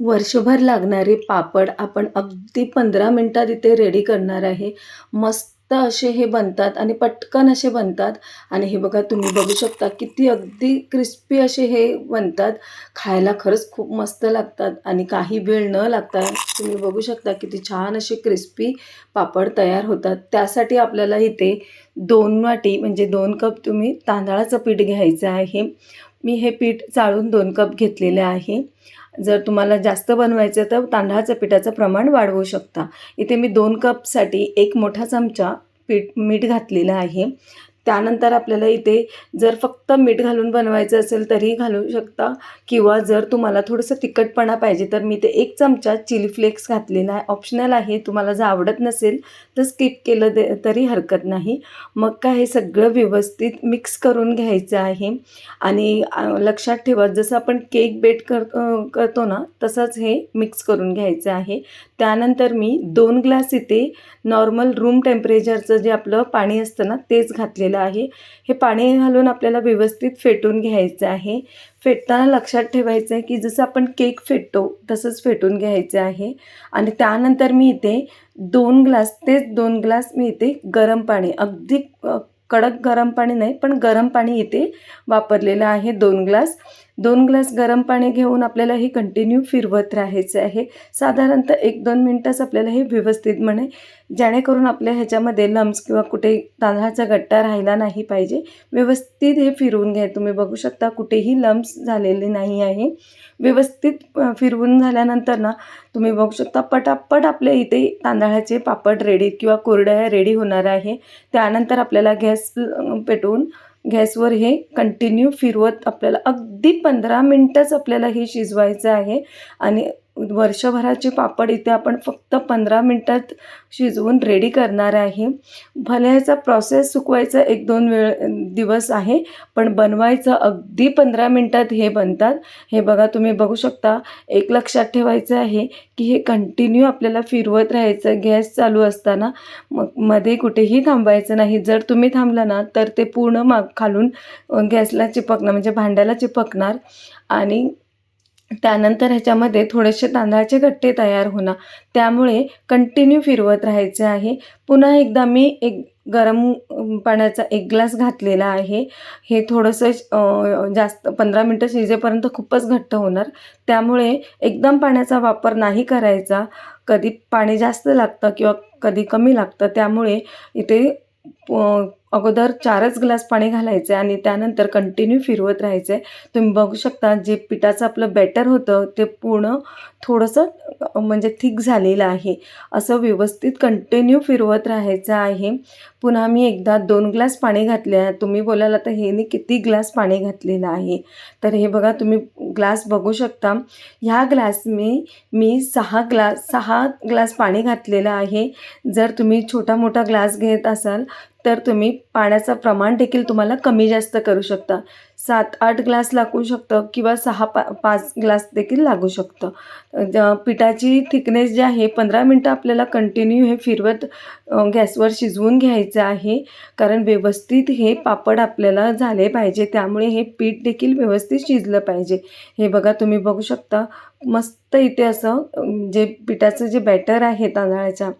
वर्षभर लागणारे पापड आपण अगदी पंधरा मिनटात इथे रेडी करणार आहे. मस्त असे हे बनतात आणि पटकन असे बनतात. आणि हे बघा तुम्ही बघू शकता किती अगदी क्रिस्पी असे हे बनतात. खायला खरंच खूप मस्त लागतात आणि काही वेळ न लागता तुम्ही बघू शकता किती छान असे क्रिस्पी पापड तयार होतात. त्यासाठी आपल्याला इथे दोन वाटी म्हणजे दोन कप तुम्ही तांदळाचं पीठ घ्यायचं आहे. मी हे पीठ चाळून दोन कप घेतलेले आहे. जर तुम्हाला जास्त बनवायचं तर तांदळाचं पिठाचं प्रमाण वाढवू शकता. इथे मी दोन कपसाठी एक मोठा चमचा पीठ मीठ घातलेलं आहे. त्यानंतर आपल्याला इथे जर फक्त मीठ घालून बनवायचं असेल तरीही घालू शकता. किंवा जर तुम्हाला थोडंसं तिखटपणा पाहिजे तर मी ते एक चमचा चिली फ्लेक्स घातलेला आहे. ऑप्शनल आहे तुम्हाला जर आवडत नसेल तर स्किप केलं दे तरी हरकत नाही. मग काय हे सगळं व्यवस्थित मिक्स करून घ्यायचं आहे. आणि लक्षात ठेवा जसं आपण केक बेट कर करतो ना तसंच हे मिक्स करून घ्यायचं आहे. त्यानंतर मी दोन ग्लास इथे नॉर्मल रूम टेम्परेचरचं जे आपलं पाणी असतं ना तेच घातलेलं आहे. हे पाणी घालून आपल्याला व्यवस्थित फेटून घ्यायचं आहे. फेटताना लक्षात ठेवायचं आहे की जसं आपण केक फेटतो तसंच फेटून घ्यायचं आहे. आणि त्यानंतर मी इथे दोन ग्लास तेच दोन ग्लास मी इथे गरम पाणी अगदी कडक गरम पाणी नाही पण गरम पाणी इथे वापरलेलं आहे दोन ग्लास. दोन ग्लास गरम पाणी घेऊन आपल्याला हे कंटिन्यू फिरवत राहायचं आहे. साधारणतः एक दोन मिनटंच आपल्याला हे व्यवस्थित म्हणे जेणेकरून आपल्या ह्याच्यामध्ये लम्स किंवा कुठे तांदळाचा गट्टा राहिला नाही पाहिजे. व्यवस्थित हे फिरवून घ्या. तुम्ही बघू शकता कुठेही लम्स झालेले नाही आहे. व्यवस्थित फिरवून झाल्यानंतर ना तुम्ही बघू शकता पटापट आपल्या इथे तांदळाचे पापड रेडी किंवा कोरड्या रेडी होणार आहे. त्यानंतर आपल्याला गॅस पेटवून गॅसवर हे कंटिन्यू फिरवत आपल्याला अगदी पंधरा मिनटंच आपल्याला हे शिजवायचं आहे. आणि वर्षभराचे पापड इथे आपण फक्त पंधरा मिनटात शिजवून रेडी करणार आहे. भले ह्याचा प्रोसेस सुकवायचा एक दोन वेळ दिवस आहे पण बनवायचं अगदी पंधरा मिनटात हे बनतात. हे बघा तुम्ही बघू शकता एक लक्षात ठेवायचं आहे की हे कंटिन्यू आपल्याला फिरवत राहायचं गॅस चालू असताना. मग मध्ये कुठेही थांबायचं नाही. जर तुम्ही थांबलं ना तर ते पूर्ण माग खालून गॅसला चिपकणार म्हणजे भांड्याला चिपकणार. आणि त्यानंतर ह्याच्यामध्ये थोडेसे तांदळाचे गट्टे तयार होणार त्यामुळे कंटिन्यू फिरवत राहायचे आहे. पुन्हा एकदा मी एक गरम पाण्याचा एक ग्लास घातलेला आहे. हे थोडंसं जास्त पंधरा मिनटं शिजेपर्यंत खूपच घट्ट होणार. त्यामुळे एकदम पाण्याचा वापर नाही करायचा. कधी पाणी जास्त लागतं किंवा कधी कमी लागतं. त्यामुळे इथे अगोदर चारच ग्लास पाणी घालायचं आहे आणि त्यानंतर कंटिन्यू फिरवत राहायचं. आहे तुम्ही बघू शकता जे पिठाचं आपलं बॅटर होतं ते पूर्ण थोडंसं म्हणजे थिक झालेलं आहे. असं व्यवस्थित कंटिन्यू फिरवत राहायचं आहे. पुन्हा मी एकदा दोन ग्लास पाणी घातले आहे. तुम्ही बोलायला तर हे किती ग्लास पाणी घातलेलं आहे? तर हे बघा तुम्ही ग्लास बघू शकता. ह्या ग्लास मी मी सहा ग्लास सहा ग्लास पाणी घातलेलं आहे. जर तुम्ही छोटा मोठा ग्लास घेत असाल तर तुम्ही पाण्याचं प्रमाण देखील तुम्हाला कमी जास्त करू शकता. सात आठ ग्लास लागू शकतं किंवा सहा पा पाच ग्लास देखील लागू शकतं. पिठाची थिकनेस जी आहे पंधरा मिनटं आपल्याला कंटिन्यू हे फिरवत गॅसवर शिजवून घ्यायचं आहे. कारण व्यवस्थित हे पापड आपल्याला झाले पाहिजे. त्यामुळे हे पीठ देखील व्यवस्थित शिजलं पाहिजे. हे बघा तुम्ही बघू शकता मस्त इथे असं जे पिठाचं जे बॅटर आहे तांदळाच्या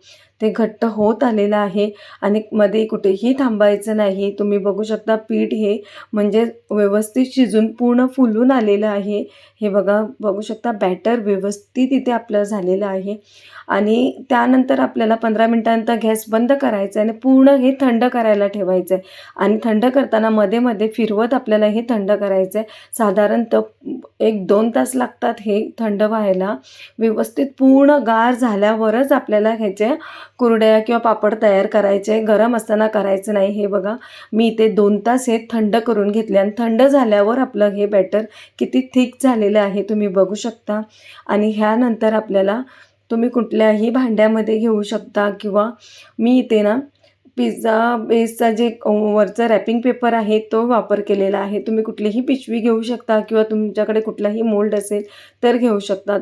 ते घट्ट होत आलेलं आहे आणि मध्ये कुठेही थांबायचं नाही. तुम्ही बघू शकता पीठ हे म्हणजे व्यवस्थित शिजून पूर्ण फुलून आलेलं आहे. हे बघा बघू शकता बॅटर व्यवस्थित इथे आपलं झालेलं आहे. आणि त्यानंतर आपल्याला पंधरा मिनटानंतर गॅस बंद करायचा आहे आणि पूर्ण हे थंड करायला ठेवायचं आहे. आणि थंड करताना मध्ये मध्ये फिरवत आपल्याला हे थंड करायचं आहे. साधारणतः एक दोन तास लागतात हे थंड व्हायला. व्यवस्थित पूर्ण गार झाल्यावरच आपल्याला ह्याचे कुरड्या किंवा पापड तयार करायचे गरम असताना करायचं नाही. हे बघा मी इथे दोन तास हे थंड करून घेतले आणि थंड झाल्यावर आपलं हे बॅटर किती थिक झालेलं आहे तुम्ही बघू शकता. आणि ह्यानंतर आपल्याला तुम्ही कुठल्याही भांड्यामध्ये घेऊ शकता किंवा मी इथे ना पिझ्झा बेसचा जे वरचा रॅपिंग पेपर आहे तो वापर केलेला आहे. तुम्ही कुठलीही पिशवी घेऊ शकता किंवा तुमच्याकडे कुठलाही मोल्ड असेल तर घेऊ शकतात.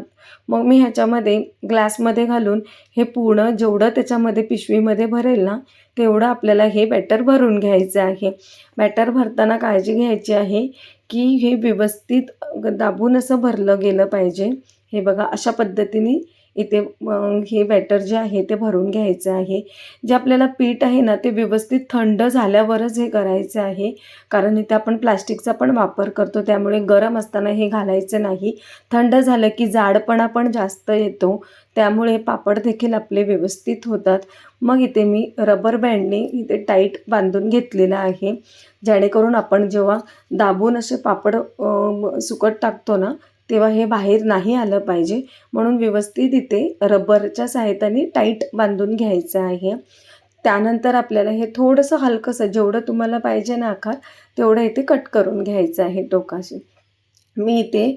मग मी ह्याच्यामध्ये ग्लासमध्ये घालून हे पूर्ण जेवढं त्याच्यामध्ये पिशवीमध्ये भरेल ना तेवढं आपल्याला हे बॅटर भरून घ्यायचं आहे. बॅटर भरताना काळजी घ्यायची आहे की हे व्यवस्थित दाबून असं भरलं गेलं पाहिजे. हे बघा अशा पद्धतीने इथे हे बॅटर जे आहे ते भरून घ्यायचं आहे. जे आपल्याला पीठ आहे ना ते व्यवस्थित थंड झाल्यावरच हे करायचं आहे. कारण इथे आपण प्लास्टिकचा पण वापर करतो त्यामुळे गरम असताना हे घालायचं नाही. थंड झालं की जाडपणा पण जास्त येतो. त्यामुळे पापड देखील आपले व्यवस्थित होतात. मग इथे मी रबर बँडने इथे टाईट बांधून घेतलेलं आहे. जेणेकरून आपण जेव्हा दाबून असे पापड सुकट टाकतो ना तेव्हा हे बाहेर नाही आलं पाहिजे. म्हणून व्यवस्थित इथे रबरच्या सहाय्याने टाईट बांधून घ्यायचं आहे. त्यानंतर आपल्याला हे थोडंसं हलकंसं जेवढं तुम्हाला पाहिजे ना आकार तेवढं इथे कट करून घ्यायचं आहे टोकाशी. मी इथे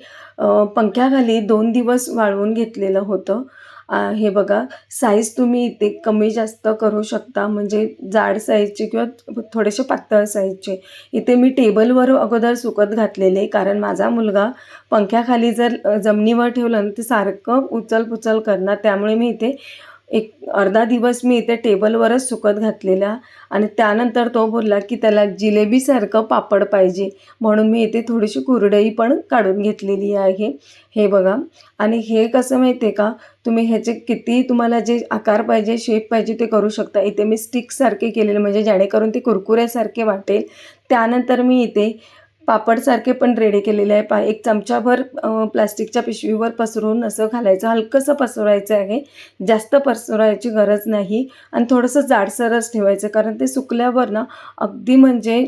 पंख्याखाली दोन दिवस वाळवून घेतलेलं होतं. हे बघा साईज तुम्ही इथे कमी जास्त करू शकता. म्हणजे जाड साईजचे किंवा थोडेसे पातळ साईजचे इथे मी टेबलवर अगोदर सुकत घातलेले. कारण माझा मुलगा पंख्याखाली जर जमिनीवर ठेवलं ना ते सारखं उचल पुचल करणार. त्यामुळे मी इथे एक अर्धा दिवस मी इथे टेबलवरच सुकत घातलेला आणि त्यानंतर तो बोलला की त्याला जिलेबीसारखं पापड पाहिजे. म्हणून मी इथे थोडीशी कुरडई पण काढून घेतलेली आहे. हे बघा. आणि हे कसं माहिती आहे का? तुम्ही ह्याचे किती तुम्हाला जे आकार पाहिजे शेप पाहिजे ते करू शकता. इथे मी स्टिकसारखे केलेले म्हणजे जेणेकरून ते कुरकुऱ्यासारखे वाटेल. त्यानंतर मी इथे पापडसारखे पण रेडी केलेले आहे. पा एक चमचाभर प्लास्टिकच्या पिशवीवर पसरून असं घालायचं. हलकंसं पसरायचं आहे. जास्त पसरायची गरज नाही. आणि थोडंसं जाडसरच ठेवायचं कारण ते सुकल्यावर ना अगदी म्हणजे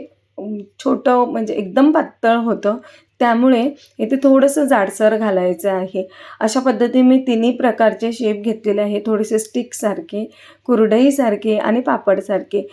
छोटं म्हणजे एकदम पातळ होतं. त्यामुळे इथे थोडंसं जाडसर घालायचं आहे. अशा पद्धतीने मी तिन्ही प्रकारचे शेप घेतलेले आहे. थोडेसे स्टिकसारखे कुरडईसारखे आणि पापडसारखे.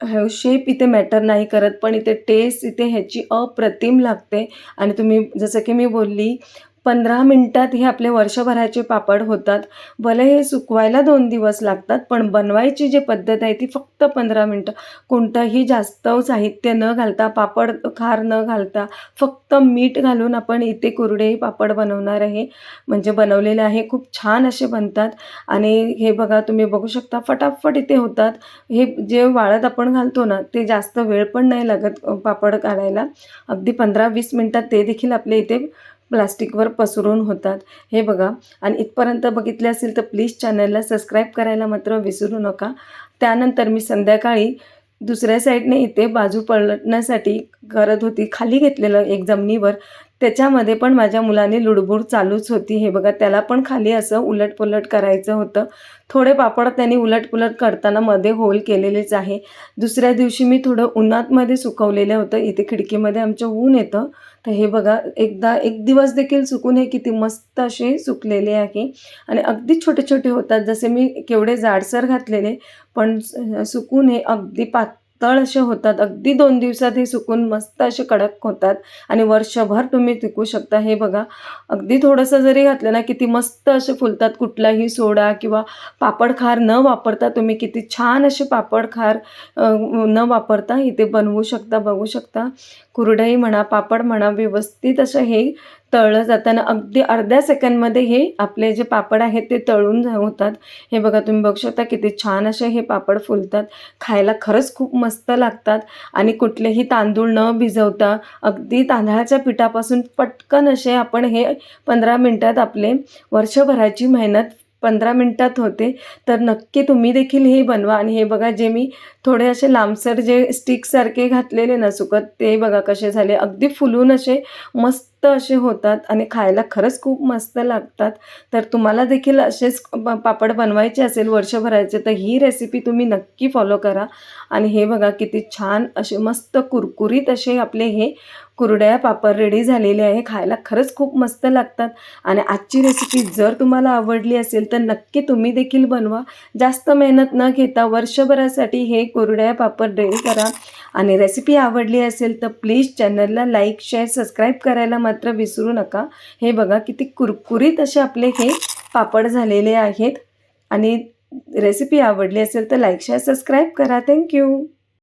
हे शेप इथे मॅटर नाही करत पण इथे टेस्ट इथे ह्याची अप्रतिम लागते. आणि तुम्ही जसं की मी बोलली पंधरा मिनटात हे आपले वर्षभराचे पापड होतात. भले हे सुकवायला दोन दिवस लागतात पण बनवायची जी पद्धत आहे ती फक्त पंधरा मिनटं. कोणतंही जास्त साहित्य न घालता पापड खार न घालता फक्त मीठ घालून आपण इथे कुरडे पापड बनवणार आहे. म्हणजे बनवलेले आहे खूप छान असे बनतात. आणि हे बघा तुम्ही बघू शकता फटाफट इथे होतात. हे जे वाळत आपण घालतो ना ते जास्त वेळ पण नाही लागत पापड काढायला. अगदी पंधरा वीस मिनटात ते देखील आपले इथे प्लास्टिकवर पसरून होतात. हे बघा. आणि इथपर्यंत बघितले असेल तर प्लीज चॅनलला सबस्क्राईब करायला मात्र विसरू नका. त्यानंतर मी संध्याकाळी दुसऱ्या साईडने इथे बाजू पलटण्यासाठी करत होती. खाली घेतलेलं एक जमिनीवर. त्याच्यामध्ये पण माझ्या मुलाने लुडबुड चालूच होती. हे बघा त्याला पण खाली असं उलटपुलट करायचं होतं. थोडे पापड त्यांनी उलटपुलट करताना मध्ये होल केलेलेच आहे. दुसऱ्या दिवशी मी थोडं उन्हातमध्ये सुकवलेलं होतं. इथे खिडकीमध्ये आमच्या ऊन येतं. तर हे बघा एकदा एक दिवस देखील सुकून हे किती मस्त असे सुकलेले आहे. आणि अगदी छोटे छोटे होतात. जसे मी केवढे जाडसर घातलेले पण सुकून हे अगदी पात तळ असे होतात. अगदी दोन दिवसात हे सुकून मस्त असे कडक होतात आणि वर्षभर तुम्ही टिकू शकता. हे बघा अगदी थोडंसं जरी घातलं ना किती मस्त असे फुलतात. कुठलाही सोडा किंवा पापड खार न वापरता तुम्ही किती छान असे पापड खार न वापरता इथे बनवू शकता बघू शकता. कुरडई म्हणा पापड म्हणा व्यवस्थित असं हे तळलं जाताना अगदी अर्ध्या सेकंदमध्ये हे आपले जे पापड आहेत ते तळून होतात. हे बघा तुम्ही बघू शकता किती छान असे हे पापड फुलतात. खायला खरंच खूप मस्त लागतात. आणि कुठलेही तांदूळ न भिजवता अगदी तांदळाच्या पिठापासून पटकन असे आपण हे पंधरा मिनटात आपले वर्षभराची मेहनत पंधरा मिनटात होते. तर नक्की तुम्ही देखील हे बनवा आणि हे बघा जे मी थोडे असे लांबसर जे स्टिकसारखे घातलेले ना सुकत ते बघा कसे झाले. अगदी फुलून असे मस्त असे होतात आणि खायला खरंच खूप मस्त लागतात. तर तुम्हाला देखील असेच पापड बनवायचे असेल वर्षभराचे तर ही रेसिपी तुम्ही नक्की फॉलो करा. आणि हे बघा किती छान असे मस्त कुरकुरीत असे आपले हे कुरड्या पापड रेडी झालेले आहे. खायला खरंच खूप मस्त लागतात. आणि आजची रेसिपी जर तुम्हाला आवडली असेल तर नक्की तुम्ही देखील बनवा. जास्त मेहनत न घेता वर्षभरासाठी हे कुरड्या पापड रेडी करा. आणि रेसिपी आवडली असेल तर प्लीज चॅनलला लाईक शेअर सबस्क्राईब करायला मात्र विसरू नका. हे बघा किती कुरकुरीत असे आपले हे पापड झालेले आहेत. आणि रेसिपी आवडली असेल तर लाईक शेअर सबस्क्राईब करा. Thank you